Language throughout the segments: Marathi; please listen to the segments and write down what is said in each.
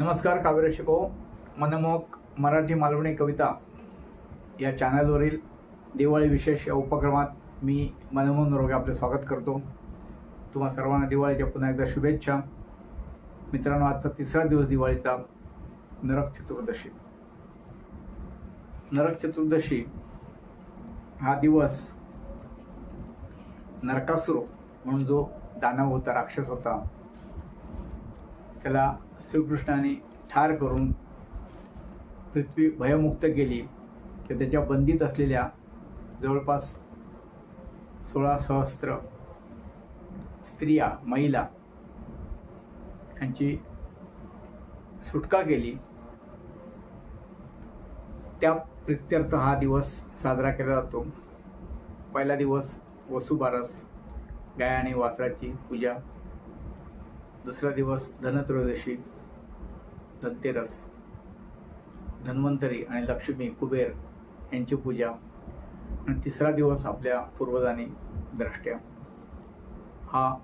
नमस्कार काव्यरक्षको हो. शिको मनमोहक मराठी मालवणी कविता या चॅनलवरील दिवाळी विशेष या उपक्रमात मी मनमोहन रोगे आपले स्वागत करतो. तुम्हा सर्वांना दिवाळीच्या पुन्हा एकदा शुभेच्छा. मित्रांनो आजचा तिसरा दिवस दिवाळीचा. नरक चतुर्दशी. नरक चतुर्दशी हा दिवस नरकासुर म्हणून जो दानव होता राक्षस होता त्याला श्रीकृष्णाने ठार करून पृथ्वी भयमुक्त केली किंवा त्याच्या बंदीत असलेल्या जवळपास सोळा सहस्त्र स्त्रिया महिला यांची सुटका केली. त्या प्रित्यर्थ हा दिवस साजरा केला जातो. पहिला दिवस वसुबारस गाय आणि वासराची पूजा. दुसरा दिवस धनत्रयोदशी. धनतेरस धन्वंतरी आणि लक्ष्मी कुबेर यांची पूजा आणि तिसरा दिवस आपल्या पूर्वजांनी द्रष्ट्या. हा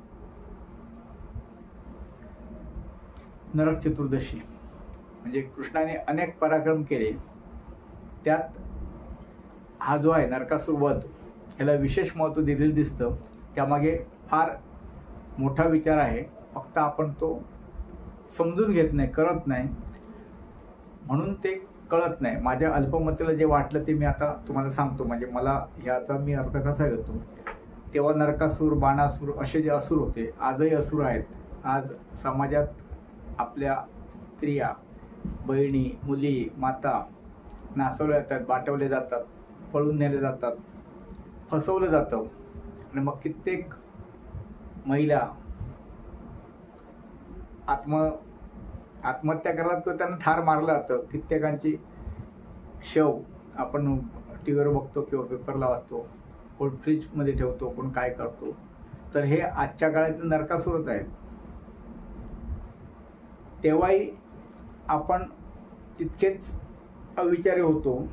नरक चतुर्दशी म्हणजे कृष्णाने अनेक पराक्रम केले. त्यात हा जो आहे नरकासूर वध याला विशेष महत्त्व दिलेलं दिसतं. त्यामागे फार मोठा विचार आहे. फक्त आपण तो समजून घेत नाही करत नाही. म्हणून ते कळत नाही. माझ्या अल्पमतेला जे वाटलं ते मी आता तुम्हाला सांगतो. म्हणजे मला ह्याचा मी अर्थ कसा घेतो? तेव्हा नरकासूर बाणासूर असे जे असुर होते आजही असुर आहेत. आज समाजात आपल्या स्त्रिया बहिणी मुली माता नासवल्या जातात बाटवले जातात पळून नेले जातात फसवलं जातं. आणि मग कित्येक महिला आत्म आत्महत्या करतात किंवा त्यांना ठार मारलं जातं कित्येकांची शव आपण टी व्हीवर बघतो किंवा पेपरला वाचतो कोण फ्रीजमध्ये ठेवतो कोण काय करतो. तर हे आजच्या काळातील नरकासुरच आहेत. तेव्हाही आपण तितकेच अविचारी होतो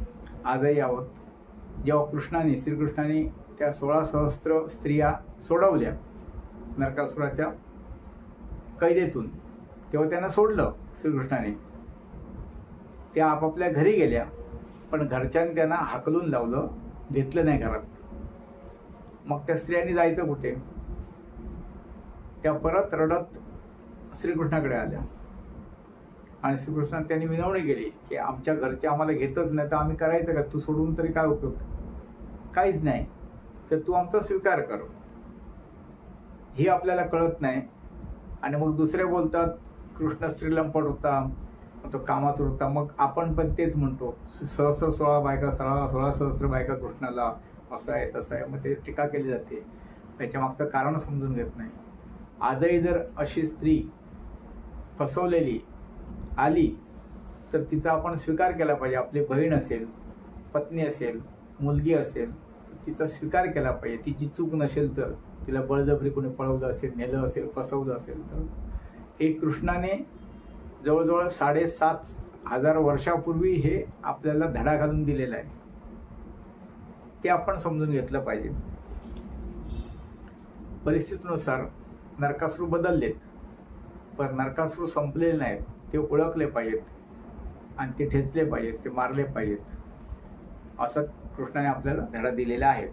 आजही आहोत. जेव्हा कृष्णाने श्रीकृष्णाने त्या सोळा सहस्त्र स्त्रिया सोडवल्या नरकासुराच्या कैदेतून. तेव्हा त्यांना सोडलं श्रीकृष्णाने. त्या आपापल्या घरी गेल्या पण घरच्यांनी त्यांना हाकलून लावलं घेतलं नाही घरात. मग त्या स्त्रियांनी जायचं कुठे? त्या परत रडत श्रीकृष्णाकडे आल्या. आणि श्रीकृष्णाने त्यांनी विनवणी केली की आमच्या घरचे आम्हाला घेतच नाही तर आम्ही करायचं का? तू सोडून तरी काय उपयोग? काहीच नाही. तर तू आमचा स्वीकार कर. हे आपल्याला कळत नाही. आणि मग दुसरे बोलतात कृष्ण स्त्रीलंपट होता मग तो कामात होता. मग आपण पण तेच म्हणतो सहस्र सोळा बायका सोळा सोळा सहस्र बायका कृष्णाला असं आहे तसं आहे. मग ते टीका केली जाते. त्याच्या मागचं कारण समजून घेत नाही. आजही जर अशी स्त्री फसवलेली आली तर तिचा आपण स्वीकार केला पाहिजे. आपली बहीण असेल पत्नी असेल मुलगी असेल तिचा स्वीकार केला पाहिजे. तिची चूक नसेल तर तिला बळजबरी कोणी पळवलं असेल नेलं असेल फसवलं असेल तर. एक कृष्णाने जवळजवळ साडेसात हजार वर्षापूर्वी हे आपल्याला धडा घालून दिलेला आहे. ते आपण समजून घेतलं पाहिजे. परिस्थितीनुसार नरकासूर बदललेत. पण नरकासूर संपलेले नाहीत. ते ओळखले पाहिजेत. आणि ते ठेचले पाहिजेत. ते मारले पाहिजेत. असं कृष्णाने आपल्याला धडा दिलेला आहे.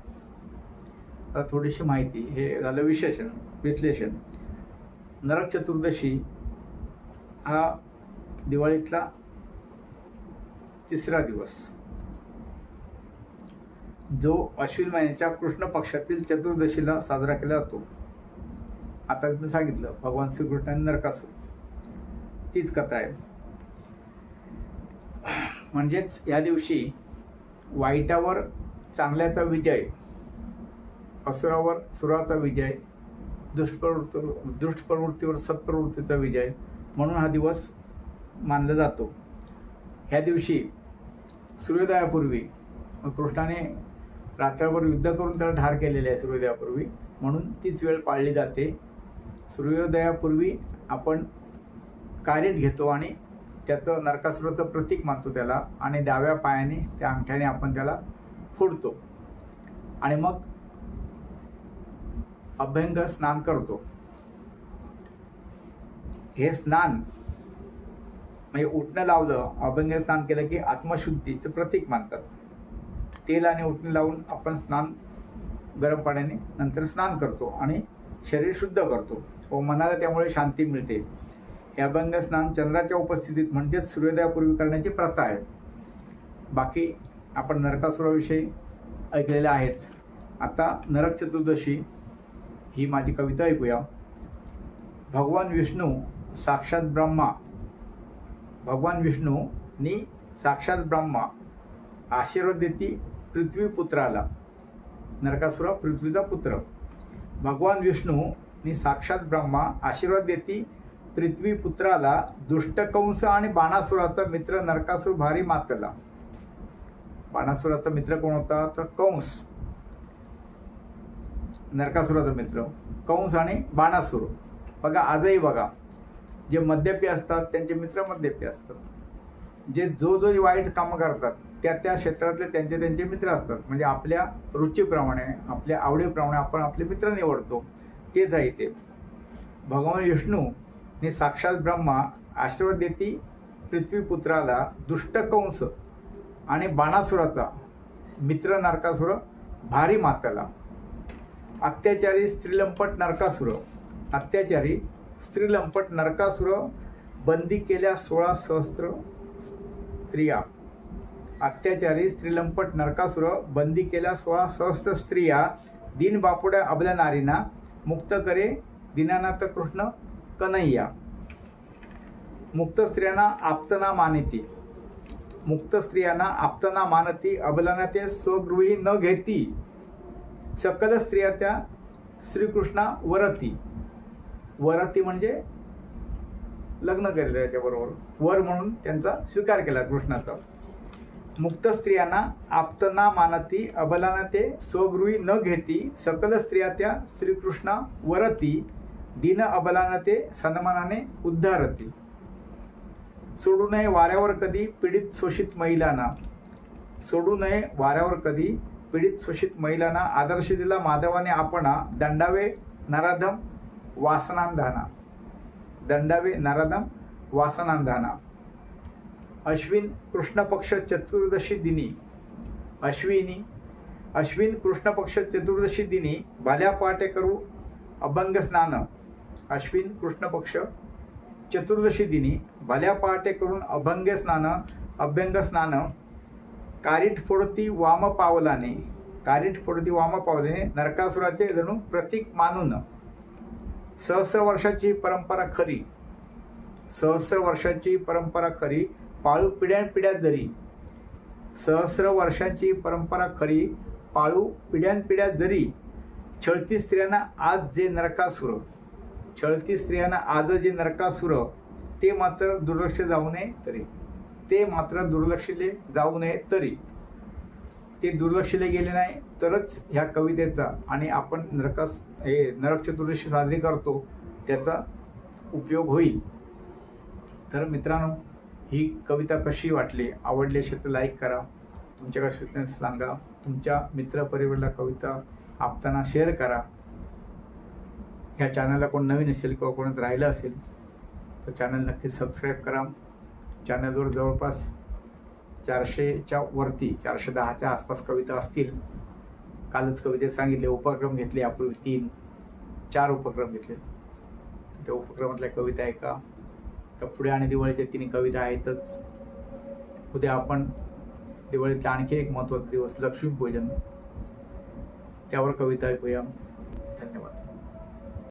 आता थोडीशी माहिती. हे झालं विशेषण विश्लेषण. नरक चतुर्दशी हा दिवाळीतला तिसरा दिवस. जो अश्विन महिन्याच्या कृष्ण पक्षातील चतुर्दशीला साजरा केला जातो. आता मी सांगितलं भगवान श्रीकृष्णाने नरकासूर. तीच कथा आहे. म्हणजेच या दिवशी वाईटावर चांगल्याचा विजय असुरावर सुराचा विजय दुष्प्रवृत्त दुष्ट प्रवृत्तीवर सत्प्रवृत्तीचा विजय म्हणून हा दिवस मानला जातो. ह्या दिवशी सूर्योदयापूर्वी कृष्णाने रात्रभर युद्ध करून त्याला ठार केलेले आहे सूर्योदयापूर्वी. म्हणून तीच वेळ पाळली जाते. सूर्योदयापूर्वी आपण कारीट घेतो आणि त्याचं नरकासुराचं प्रतीक मानतो त्याला आणि डाव्या पायाने त्या अंगठ्याने आपण त्याला फोडतो. आणि मग अभ्यंग स्नान करतो. हे स्नान म्हणजे उठणं लावलं अभ्यंग स्नान केलं की आत्मशुद्धीचं प्रतीक मानतात. तेल आणि उठणं लावून आपण स्नान गरम पाण्याने नंतर स्नान करतो आणि शरीर शुद्ध करतो. व मनाला त्यामुळे शांती मिळते. हे अभंग स्नान चंद्राच्या उपस्थितीत म्हणजेच सूर्योदयापूर्वी करण्याची प्रथा आहे. बाकी आपण नरकासुराविषयी ऐकलेलं आहेच. आता नरक चतुर्दशी ही माझी कविता ऐकूया. भगवान विष्णू साक्षात ब्रह्मा. भगवान विष्णू नी साक्षात ब्रह्मा आशीर्वाद देती पृथ्वी पुत्राला नरकासुरा पृथ्वीचा पुत्र. भगवान विष्णू नी साक्षात ब्रह्मा आशीर्वाद देती पृथ्वी पुत्राला दुष्टकंस आणि बाणासुराचा मित्र नरकासूर भारी मातला. बाणासुराचा मित्र कोण होता? तर कंस. नरकासुराचा मित्र. कंस आणि बाणासूर. बघा आजही बघा. जे मद्यपी असतात त्यांचे मित्र मद्यपी असतात. जे जो जो वाईट कामं करतात त्या त्या क्षेत्रातले त्यांचे त्यांचे मित्र असतात. म्हणजे आपल्या रुचीप्रमाणे आपल्या आवडीप्रमाणे आपण आपले मित्र निवडतो. तेच आहे ते. भगवान विष्णू ने साक्षात ब्रह्मा आशीर्वाद देती पृथ्वीपुत्राला दुष्टकंस आणि बाणासुराचा मित्र नारकासुर भारी माताला. अत्याचारी स्त्रीलंपट नरकासुर. अत्याचारी स्त्रीलंपट नरकासुर. बंदी केल्या सोळा सहस्त्र स्त्रिया. अत्याचारी स्त्रीलंपट नरकासुर. बंदी केल्या सोळा सहस्त्र स्त्रिया. दिन बापुड्या अबल्या नारीना. मुक्त करे दीनानाथ कृष्ण कन्हैया. मुक्त स्त्रियांना आप्तना मानिती. मुक्त स्त्रियांना आप्तना मानती. अबलाना ते स्वगृही न घेती. सकल स्त्रिया त्या श्रीकृष्णा वरती. वरती म्हणजे लग्न केलेलं त्याच्याबरोबर वर म्हणून त्यांचा स्वीकार केला कृष्णाचा. मुक्त स्त्रियांना आप्तना मानती अबलाना ते स्वगृही न घेती सकल स्त्रिया त्या श्रीकृष्णा वरती दीन अबलांना ते सन्मानाने उद्धारती. सोडू नये वाऱ्यावर कधी पीडित शोषित महिलांना. सोडू नये वाऱ्यावर कधी पीडित शोषित महिलांना आदर्श दिला माधवाने आपणा दंडावे नराधम वासनांधाना. दंडावे नराधम वासनांधाना. अश्विन कृष्ण पक्ष चतुर्दशी दिनी. अश्विनी अश्विन कृष्ण पक्ष चतुर्दशी दिनी भाल्या पहाटे करू अभंग स्नान. अश्विन कृष्ण पक्ष चतुर्दशी दिनी भाल्या पहाटे करून अभंग स्नान अभ्यंग स्नान. कारीट फोडती वाम पावलाने कारीट फोडती वाम पावलाने नरकासुराचे जणू प्रतीक मानून सहस्र वर्षाची परंपरा खरी. सहस्र वर्षाची परंपरा खरी पाळू पिढ्यानपिढ्या जरी. सहस्र वर्षांची परंपरा खरी पाळू पिढ्यानपिढ्या जरी. छळती स्त्रियांना आज जे नरकासुर छळती स्त्रियांना आज जे नरकासुर ते मात्र दुर्लक्ष जाऊ नये तरी. ते मात्र दुर्लक्षले जाऊ नये तरी. ते दुर्लक्षले गेले नाही तरच ह्या कवितेचा आणि आपण नरकास हे नरक चतुर्दशी साजरी करतो त्याचा उपयोग होईल. तर मित्रांनो ही कविता कशी वाटली? आवडली असेल तर लाईक करा. तुमच्या काय सूचना सांगा. तुमच्या मित्रपरिवाराला कविता आपताना शेअर करा. ह्या चॅनलला कोण नवीन असेल किंवा कोणच राहिलं असेल तर चॅनल नक्की सबस्क्राईब करा. चॅनलवर जवळपास चारशेच्या वरती चारशे दहाच्या आसपास कविता असतील. कालच कवितेत सांगितले उपक्रम घेतले यापूर्वी तीन चार उपक्रम घेतले. त्या उपक्रमातल्या कविता आहे का तर पुढे आणि दिवाळीच्या तिन्ही कविता आहेतच. उद्या आपण दिवाळीतला आणखी एक महत्त्वाचा दिवस लक्ष्मीपूजन. त्यावर कविता ऐकूया. धन्यवाद.